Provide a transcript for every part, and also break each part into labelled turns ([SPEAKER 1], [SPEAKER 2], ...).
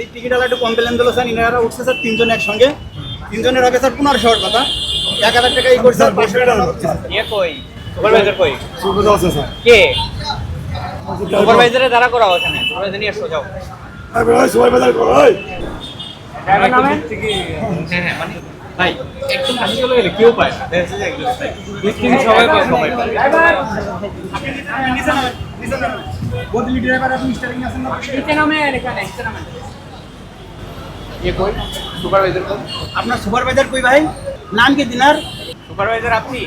[SPEAKER 1] এই টিকিট আলা একটু কমপ্লেন দিল স্যার। ইনারা উঠছে স্যার তিনজন একসঙ্গে। তিনজনের আগে স্যার পনেরোশো হওয়ার কথা। এক হাজার টাকা ই করছে স্যার পাঁচশো টাকা।
[SPEAKER 2] ইয়ে কই? সুপারভাইজার কই?
[SPEAKER 3] স্যার।
[SPEAKER 2] কে? সুপারভাইজারে। দাঁড়া করাও এখানে সুপারভাইজার নিয়ে যাও।
[SPEAKER 3] আমি ভাই
[SPEAKER 2] হ্যাঁ হ্যাঁ মানে চলে গেলে কেউ পায় না। দুই তিন সবাই পায় সবাই পায়।
[SPEAKER 1] আপনি নিচে নামেন, নিচে নামেন। বদলি ড্রাইভার আপনি স্টারিং আছেন না?
[SPEAKER 2] ইয়ে কই সুপারভাইজার কই
[SPEAKER 1] আপনার সুপারভাইজার কই ভাই নাম কি দিনার
[SPEAKER 2] সুপারভাইজার আপনি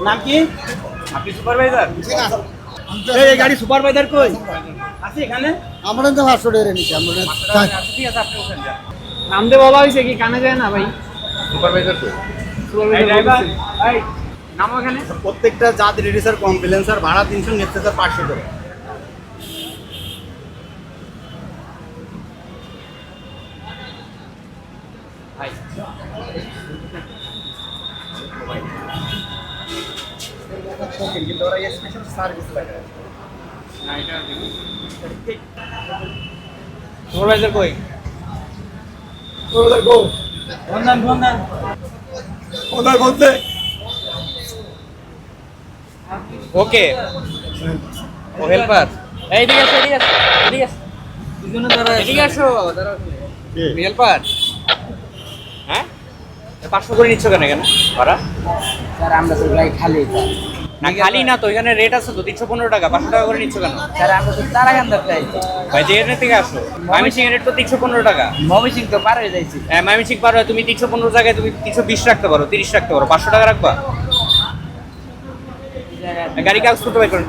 [SPEAKER 1] নাম কি
[SPEAKER 2] আপনি সুপারভাইজার
[SPEAKER 1] এই গাড়ি সুপারভাইজার কই আছে এখানে
[SPEAKER 4] আমরা তো পাঁচশো টাকা নিচ্ছি আমরা
[SPEAKER 2] ঠিক আছে আপনি ওখানে যান
[SPEAKER 5] নাম দিয়ে বলা হয়েছে কি কানে যায় না ভাই
[SPEAKER 2] সুপারভাইজার কই এই নামো এখানে
[SPEAKER 1] প্রত্যেকটা জাত রেডি স্যার কমপ্লেন স্যার ভাড়া তিনশো নিচ্ছে স্যার পাঁচশো করে
[SPEAKER 2] ভাই
[SPEAKER 1] কিন্তু ওরা স্পেশাল সার্ভিস লাগে
[SPEAKER 2] না এটা সুপারভাইজার কই?
[SPEAKER 3] বাজার কো
[SPEAKER 1] বন্ধন বন্ধন
[SPEAKER 3] কোথায় করতে
[SPEAKER 2] ওকে ও হেল্পার এই ঠিক আছে ঠিক আছে ঠিক আছে দুজনে দাঁড়া ঠিক আসো দাঁড়াও। হেল্পার এ পাঁচশো করে নিচ্ছ কেন কেন ভাড়া?
[SPEAKER 4] স্যার আমরা তো গাড়ি খালি
[SPEAKER 2] না খালি না তো এখানে রেট আছে তো তিনশো পনেরো টাকা পাঁচশো টাকা করে নিচ্ছ কেন?
[SPEAKER 4] স্যার আমরা তো তারাকান্দা যাই
[SPEAKER 2] ভাই যে এখানে থেকে আসো মাইমিসিং এর রেট তো তিনশো পনেরো টাকা।
[SPEAKER 4] মমিসিং তো পার হয়ে যাইছি।
[SPEAKER 2] হ্যাঁ মাইমিসিং পারো তুমি তিনশো পনেরো জায়গায় তুমি তিনশো বিশ রাখতে পারো তিরিশ রাখতে পারো পাঁচশো টাকা রাখবা? গাড়ি কাগজ করতে পাই করেন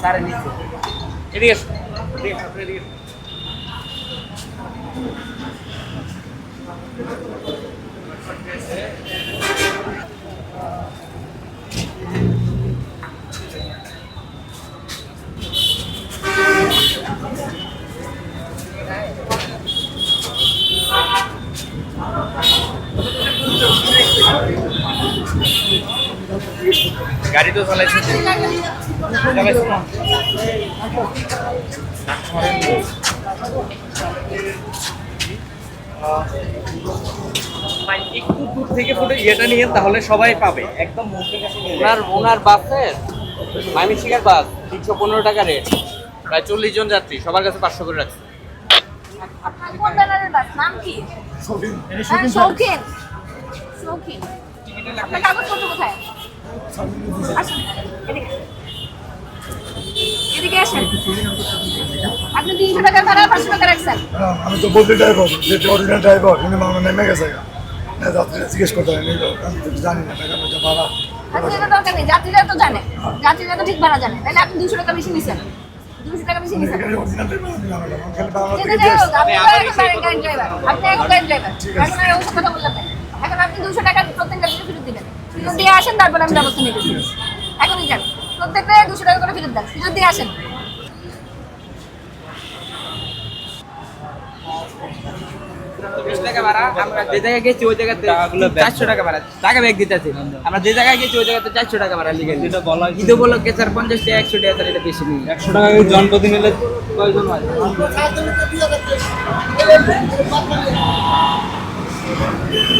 [SPEAKER 4] স্যার
[SPEAKER 2] এদিকে এসো এদিকে এদিকে গাড়ি তো চালাইছে। চালাইছে না একটু দূর থেকে ফুটে ইয়েটা নিয়ে তাহলে সবাই পাবে। একদম মুখের কাছে নিয়ে। ওনার ওনার বাসের মাইমিসিংয়ের বাস তিনশো পনেরো টাকা রেট প্রায় চল্লিশ জন যাত্রী সবার কাছে পাঁচশো করে রাখছে।
[SPEAKER 6] হ্যাঁ, শৌখিন। শৌখিন। আপনার কাগজপত্র কোথায়? আসুন এদিকে এদিকে আসেন। আপনি তিনশো টাকা ভাড়া পাঁচশো টাকা রাখছেন।
[SPEAKER 3] আমি তো বলতে ড্রাইভার যে অরিজিনাল ড্রাইভার কিন্তু আমার নেমে গেছে। না যাত্রীরা জিজ্ঞেস করতে হয় আমি তো জানি না টাকা পয়সা ভাড়া
[SPEAKER 6] আপনি দরকার নেই যাত্রীরা তো জানে। যাত্রীরা তো ঠিক ভাড়া জানে। তাহলে আপনি দুশো টাকা বেশি নিছেন। দুশো টাকা বেশি নিছেন। আপনি এখন গাড়ি ড্রাইভার এখন গাড়ি ড্রাইভার এখন আর ওসব কথা বললাম এখন আপনি দুশো টাকা প্রত্যেক গাড়িতে ফেরত দিবেন। দিয়ে আসেন তারপর আমি ব্যবস্থা নিতেছি এখনই যান। প্রত্যেকটা দুশো টাকা করে ফেরত দেন। ফেরত দিয়ে আসেন।
[SPEAKER 4] আমরা যে জায়গায় গেছি ওই জায়গাতে চারশো টাকা ভাড়া। টাকা ব্যাগ দিতেছি। আমরা যে জায়গায় গেছি ওই জায়গাতে চারশো টাকা ভাড়া লিখে দিই ঈদ উপলক্ষে স্যার পঞ্চাশ টাকা একশো টাকা এটা বেশি নেই।
[SPEAKER 2] একশো টাকা জনপ্রতি নিলে কয়জন হয়
[SPEAKER 6] লোককে আপনি কত টাকা ভাড়া দিচ্ছেন
[SPEAKER 4] স্যার কাউন্ট টাকা কাটে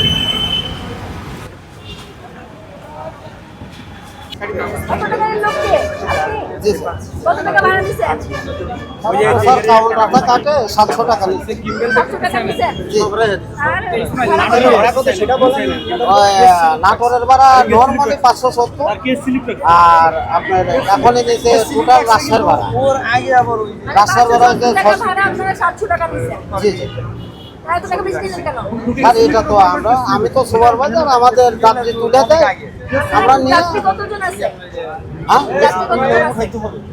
[SPEAKER 4] সাতশো টাকা নর্মালি পাঁচশো সত্তর আর আপনার এখন ভাড়া ভাড়া জি এটা তো আমরা আমি তো সুপারভাইজার আমাদের যাত্রী তুলে দেয় আমরা নিয়ে
[SPEAKER 6] কতজন আছে?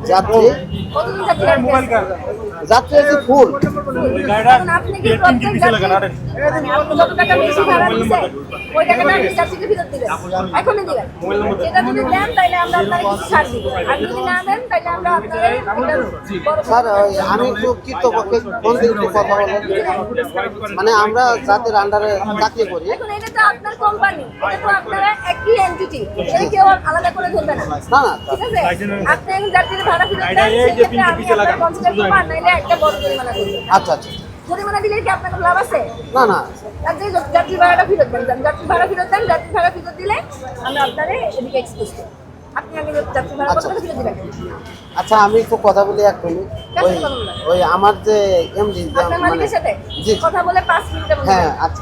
[SPEAKER 6] যাত্রী
[SPEAKER 4] যাত্রী
[SPEAKER 6] আছে
[SPEAKER 4] ফুল
[SPEAKER 6] মানে
[SPEAKER 4] স্যার আমি একটু কৃতপক্ষে দিন একটু কথা মানে আমরা যাদের আন্ডারে চাকরি করি।
[SPEAKER 6] এটা তো আপনার কোম্পানি এটা তো আপনারা একই এন্টিটি কেউ আলাদা করে ধরবে না
[SPEAKER 4] না
[SPEAKER 6] ঠিক আছে? আপনি এখন যাত্রীর ভাড়া ফেরত দেন সেক্ষেত্রে আমি আপনার পঞ্চাশ টাকা পার নাইলে একটা বড়
[SPEAKER 4] আচ্ছা আচ্ছা
[SPEAKER 6] জরিমানা দিলে কি আপনার লাভ আছে?
[SPEAKER 4] না না।
[SPEAKER 6] আর যে যাত্রী ভাড়াটা ফেরত দেন যাত্রী ভাড়া ফেরত দেন যাত্রী ভাড়া ফেরত দিলে আমি আপনারে এদিকে এক্সপ্রেস করি আপনি আগে যাত্রী ভাড়া কত
[SPEAKER 4] আচ্ছা।
[SPEAKER 6] ফেরত দিবেন।
[SPEAKER 4] আচ্ছা আমি একটু কথা বলি এক মিনিট। ওই আমার যে এমডি
[SPEAKER 6] আপনার মালিকের সাথে?
[SPEAKER 4] জি
[SPEAKER 6] কথা বলে পাঁচ মিনিটের মধ্যে
[SPEAKER 4] হ্যাঁ আচ্ছা।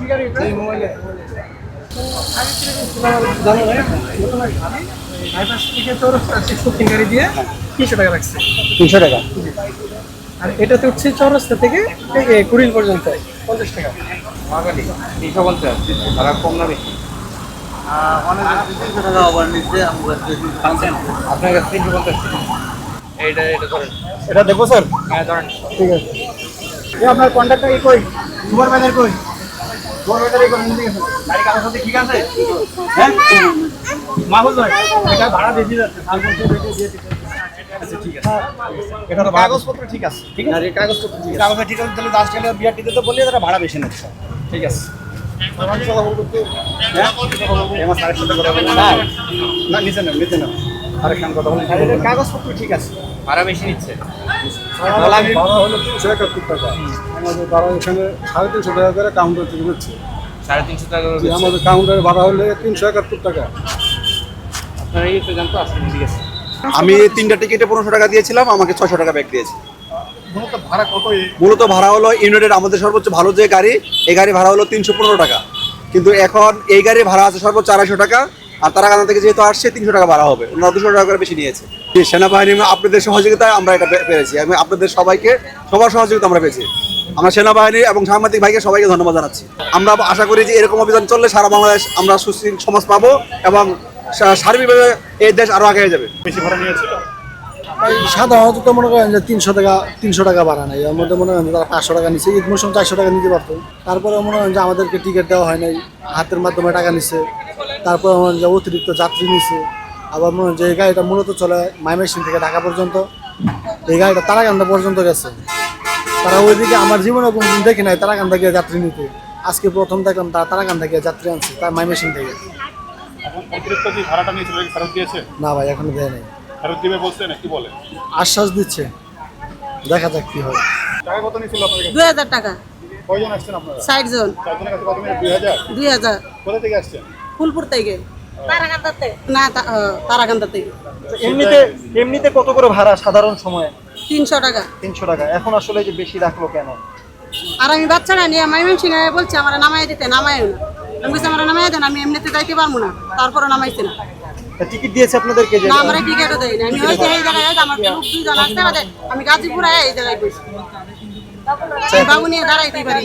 [SPEAKER 5] বাইপাস থেকে তোর গাড়ি দিয়ে তিনশো টাকা লাগছে।
[SPEAKER 4] তিনশো টাকা?
[SPEAKER 5] আর এটাতে উঠছে চৌরাস্তা থেকে কুড়িল পর্যন্ত পঞ্চাশ টাকা।
[SPEAKER 2] মহাকালী তিনশো পঞ্চাশ ভাড়া কম না বেশি? আপনার কাছে তিনশো পঞ্চাশ এইটা এটা ধরেন।
[SPEAKER 1] এটা দেখব স্যার?
[SPEAKER 2] হ্যাঁ ধরেন।
[SPEAKER 1] ঠিক আছে। আপনার কন্ট্যাক্টটা কি কই? সুপারভাইজার কই? সুপারভাইজার কই ঠিক আছে। গাড়ি কাগজ সাথে ঠিক আছে? হ্যাঁ? মাহুল ভাই এটা ভাড়া বেশি যাচ্ছে সাল বছর রেটে দিয়ে দিতে আচ্ছা ঠিক আছে। এটা তো কাগজপত্র ঠিক আছে। ঠিক আছে? কাগজপত্র ঠিক আছে। কাগজ ঠিক আছে তাহলে দাস কালে বিয়ার তো বললে তারা ভাড়া বেশি নিচ্ছে। ঠিক আছে। হ্যাঁ? না নিচে নাও নিচে নাও। কথা বলেন কাগজপত্র ঠিক আছে।
[SPEAKER 2] ভাড়া বেশি নিচ্ছে।
[SPEAKER 3] ভাড়া হলো তিনশো একাত্তর টাকা। আমাদের ভাড়া এখানে সাড়ে তিনশো টাকা করে কাউন্টার থেকে
[SPEAKER 2] সাড়ে তিনশো টাকা করে
[SPEAKER 3] আমাদের কাউন্টারে ভাড়া হলে তিনশো একাত্তর টাকা।
[SPEAKER 2] আপনারা এই ঠিক আছে?
[SPEAKER 7] আমি তিনটা টিকিটে পনেরোশো টাকা দিয়েছিলাম আমাকে ছশো টাকা ব্যাক দিয়েছে।
[SPEAKER 3] মূলত ভাড়া কত
[SPEAKER 7] মূলত ভাড়া হলো ইউনাইটেড আমাদের সর্বোচ্চ ভালো যে গাড়ি এই গাড়ি ভাড়া হলো তিনশো পনেরো টাকা। কিন্তু এখন এই গাড়ি ভাড়া আছে সর্বোচ্চ আড়াইশো টাকা আর তারাকান্দা থেকে যেহেতু আসছে তিনশো টাকা ভাড়া হবে। ওনারা দুশো টাকা করে বেশি নিয়েছে। সেনাবাহিনী আপনাদের সহযোগিতায় আমরা এটা পে- পেরেছি আমি আপনাদের সবাইকে সবার সহযোগিতা আমরা পেয়েছি। আমরা সেনাবাহিনী এবং সাংবাদিক ভাইকে সবাইকে ধন্যবাদ জানাচ্ছি। আমরা আশা করি যে এরকম অভিযান চললে সারা বাংলাদেশ আমরা সুশীল সমাজ পাবো এবং সার্বিকভাবে এই দেশ আরও আগে যাবে।
[SPEAKER 1] বেশি ভাড়া নিয়েছিল?
[SPEAKER 3] সাধারণত তো মনে করেন যে তিনশো টাকা তিনশো টাকা ভাড়া নেই। এর মধ্যে মনে হয় তারা পাঁচশো টাকা নিচ্ছে ঈদ মৌসুম চারশো টাকা নিতে পারতো। তারপরে মনে হয় যে আমাদেরকে টিকিট দেওয়া হয় নাই। হাতের মাধ্যমে টাকা নিচ্ছে তারপরে মনে যে অতিরিক্ত যাত্রী নিচ্ছে আবার মনে হয় যে এই গাড়িটা মূলত চলে মাইমেশিন থেকে ঢাকা পর্যন্ত। এই গাড়িটা তারাকান্দা পর্যন্ত গেছে। তারা ওইদিকে আমার জীবনে কোনোদিন দেখি নাই তারাকান্দা গিয়ে যাত্রী নিতে। আজকে প্রথম দেখলাম তারা তারাকান্দা গিয়ে যাত্রী আনছে তার মাইমেশিন থেকে।
[SPEAKER 1] এখন অতিরিক্ত যে ভাড়াটা নিয়েছিল ওই ফেরত দিয়েছে?
[SPEAKER 3] না ভাই এখনও দেয় নাই।
[SPEAKER 1] ফেরত দিবে বলছে না কি বলে?
[SPEAKER 3] আশ্বাস দিচ্ছে। দেখা যাক কি হয়।
[SPEAKER 1] টাকা কত নিয়েছিল আপনার কাছে?
[SPEAKER 8] দুই হাজার টাকা।
[SPEAKER 1] কয়জন আসছেন আপনারা?
[SPEAKER 8] ষাট জন।
[SPEAKER 1] চারজনের কাছে কত মিনিট দুই হাজার?
[SPEAKER 8] দুই হাজার।
[SPEAKER 1] কোথা থেকে আসছেন?
[SPEAKER 8] ফুলপুর থেকে। না
[SPEAKER 9] এমনিতে এমনিতে কত করে ভাড়া সাধারণ সময়ে?
[SPEAKER 8] তিনশো টাকা।
[SPEAKER 9] তিনশো টাকা। এখন আসলে যে বেশি রাখল কেন?
[SPEAKER 8] আর আমি বাচ্চারা নিয়ে মাইমেন বলছি আমার নামাই দিতে নামাই না। আমি বলছি আমার নামাই দেন আমি এমনিতে যাইতে পারব না। তারপরে নামাইছি না।
[SPEAKER 9] টিকিট দিয়েছে আপনাদেরকে যে
[SPEAKER 8] না আমার টিকিটও না আমি হয়তো এই জায়গায় আমার গ্রুপ দুইজন আসতে আমি গাজীপুর আয়া এই জায়গায় বসি। আমি বাবু নিয়ে দাঁড়াইতে পারি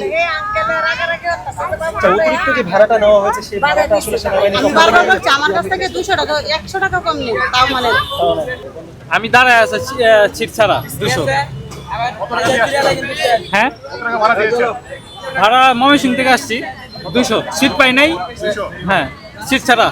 [SPEAKER 9] আচ্ছা, অতিরিক্ত যে ভাড়াটা নেওয়া হয়েছে সেই ভাড়াটা আসলে
[SPEAKER 8] আমি বারবার বলছি আমার কাছ থেকে দুশো টাকা একশো টাকা কম নেই তাও মানে
[SPEAKER 5] আমি দাঁড়ায় আছি সিট ছাড়া দুশো। হ্যাঁ? ভাড়া ময়মনসিং থেকে আসছি। দুশো সিট পাই নাই? হ্যাঁ সিট ছাড়া।